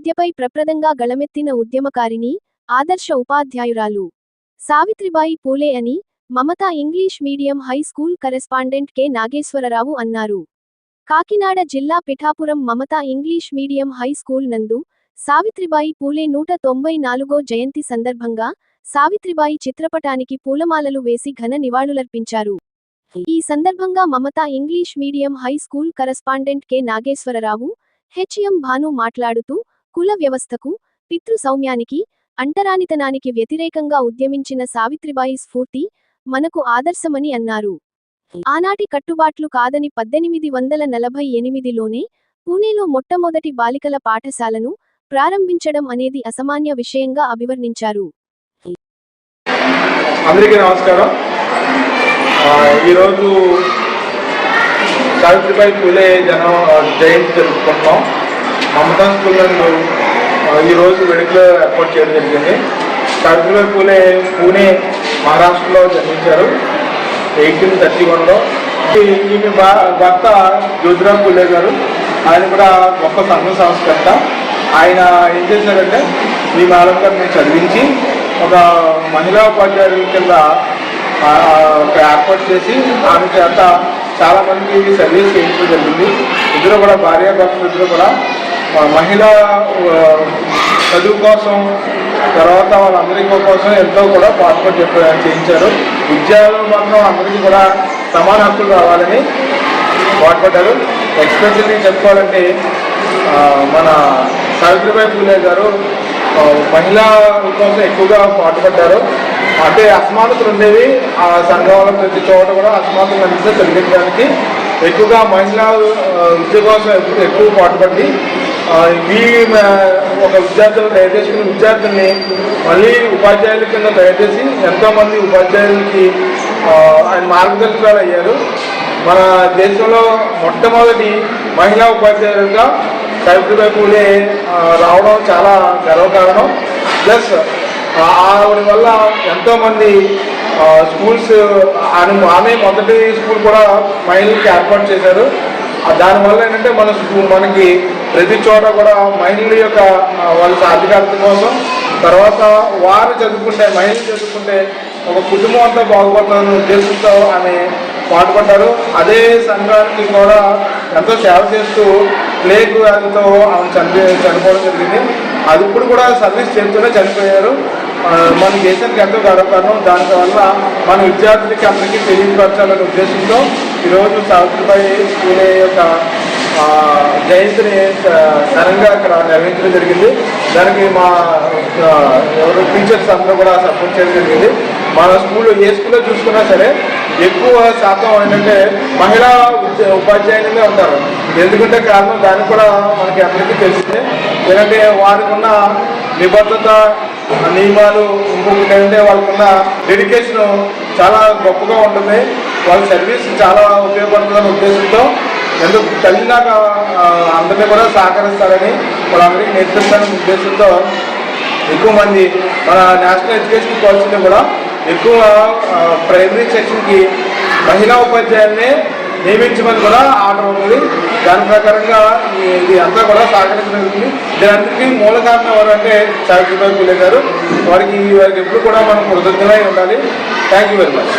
విద్యపై ప్రప్రదంగా గళమెత్తిన ఉద్యమకారిణి ఆదర్శ ఉపాధ్యాయురాలు సావిత్రిబాయి పూలే అని Mamata English medium high school correspondent K. Nageswararao అన్నారు. కాకినాడ జిల్లా Pithapuram Mamata English medium high school నందు సావిత్రిబాయి పూలే నూట తొంభై నాలుగో జయంతి సందర్భంగా సావిత్రిబాయి చిత్రపటానికి పూలమాలలు వేసి ఘన నివాళులర్పించారు. ఈ సందర్భంగా Mamata English medium high school correspondent K. Nageswararao HM Bhanu మాట్లాడుతూ కుల వ్యవస్థకు పితృ సౌమ్యానికి అంటరానితనానికి వ్యతిరేకంగా ఉద్యమించిన సావిత్రిబాయి స్ఫూర్తి మనకు ఆదర్శమని అన్నారు. ఆనాటి కట్టుబాట్లు కాదని పద్దెనిమిది వందల నలభై ఎనిమిదిలోనే పూణేలో మొట్టమొదటి బాలికల పాఠశాలను ప్రారంభించడం అనేది అసామాన్య విషయంగా అభివర్ణించారు. అందరికీ నమస్కారం. ఈరోజు సావిత్రిబాయి పూలే జన జయంతి జరుపుకుంటున్నాం. మమతా స్కూళ్ళలో ఈరోజు వెడుకలో ఏర్పాటు చేయడం జరిగింది. కర్కులర్ పూలే పూణే మహారాష్ట్రలో జన్మించారు. ఎయిటీన్ థర్టీ వన్లో. ఈమె భా- భర్త జ్యోతిరామ్ పూలే గారు. ఆయన కూడా గొప్ప సంఘ సంస్కర్త. ఆయన ఏం చేశారంటే ఈ మేడం గారిని చదివించి ఒక మహిళా ఉపాధ్యాయుల కింద ఏర్పాటు చేసి ఆమె చేత చాలామంది సర్వీస్ చేయించడం జరిగింది. ఇద్దరు కూడా భార్యాభర్తలు ఇద్దరు కూడా మహిళ చదువు కోసం తర్వాత వాళ్ళందరికీ కోసం ఎంతో కూడా పాస్పోర్ట్ చెప్ప చేయించారు. విద్యలో మాత్రం అందరికీ కూడా సమాన హక్కులు రావాలని పాటుపడ్డారు. ఎక్స్పెషల్లీ చెప్పుకోవాలంటే మన సావిత్రిబాయి పూలే గారు ఆ, మహిళా కోసం ఎక్కువగా పాటుపడ్డారు. అంటే అసమానతలు ఉండేవి. ఆ సంఘాల ప్రతి చోట కూడా అసమానతలు అందిస్తే తొలగించడానికి ఎక్కువగా మహిళా విద్య కోసం ఎక్కువ- పాటుపడి ఈ ఒక విద్యార్థులను తయారు చేసుకున్న విద్యార్థుల్ని మళ్ళీ ఉపాధ్యాయుల కింద తయారు చేసి ఎంతోమంది ఉపాధ్యాయులకి ఆయన మార్గదర్శకాలు అయ్యారు మన దేశంలో మొట్టమొదటి మహిళా ఉపాధ్యాయులుగా సావిత్రిబాయి పూలే రావడం చాలా గర్వకారణం. ప్లస్ ఆవిడ వల్ల ఎంతోమంది స్కూల్స్ ఆమె ఆమె మొదటి స్కూల్ కూడా మహిళలకి ఏర్పాటు చేశారు. దానివల్ల ఏంటంటే మన స్కూల్ మనకి ప్రతి చోట కూడా మహిళల యొక్క వాళ్ళ సాధికారత కోసం తర్వాత వారు చదువుకుంటే మహిళలు చదువుకుంటే ఒక కుటుంబం అంతా బాగుపడుతుందనే ఉద్దేశంతో ఆమె పాటుపడ్డారు. అదే సంఘానికి కూడా ఎంతో సేవ చేస్తూ ప్లేగ్ వ్యాధితో ఆమె చనిపో చనిపోవడం జరిగింది. అది ఇప్పుడు కూడా సర్వీస్ చేస్తూనే చనిపోయారు. మన దేశానికి ఎంతో గడపడం దానివల్ల మన విద్యార్థులకి అందరికీ తెలియపరచాలనే ఉద్దేశంతో ఈరోజు సావిత్రిబాయి పూలే యొక్క జయంతిని ఘనంగా ఇక్కడ నిర్వహించడం జరిగింది. దానికి మా ఎవరు టీచర్స్ అందరూ కూడా సపోర్ట్ చేయడం జరిగింది. మన స్కూల్లో ఏ స్కూల్లో చూసుకున్నా సరే ఎక్కువ శాతం ఏంటంటే మహిళా ఉపాధ్యాయులనే ఉంటారు. ఎందుకంటే కారణం దానికి కూడా మనకి అందరికీ తెలిసిందే. ఎందుకంటే వారికి ఉన్న నిబద్ధత నియమాలు ఇంకొకటి ఏంటంటే వాళ్ళకున్న డెడికేషన్ చాలా గొప్పగా ఉంటుంది. వాళ్ళ సర్వీస్ చాలా ఉపయోగపడుతుందనే ఉద్దేశంతో ఎందుకు తల్లిలాగా ఆ, అందరినీ కూడా సహకరిస్తారని వాళ్ళందరికీ నేర్పిస్తారనే ఉద్దేశంతో ఎక్కువ మంది మన నేషనల్ ఎడ్యుకేషన్ పాలసీలో కూడా ఎక్కువ ప్రైమరీ సెక్షన్కి మహిళా ఉపాధ్యాయుల్ని నియమించమని కూడా ఆర్డర్ ఉంది దాని ప్రకారంగా ఇది అంతా కూడా సహకరించడం జరిగింది దీనంతటికీ మూల కారణం ఎవరంటే సావిత్రిబాయి పూలే గారు. వారికి వారికి ఎప్పుడు కూడా మనం కృతజ్ఞమై ఉండాలి. Thank you very much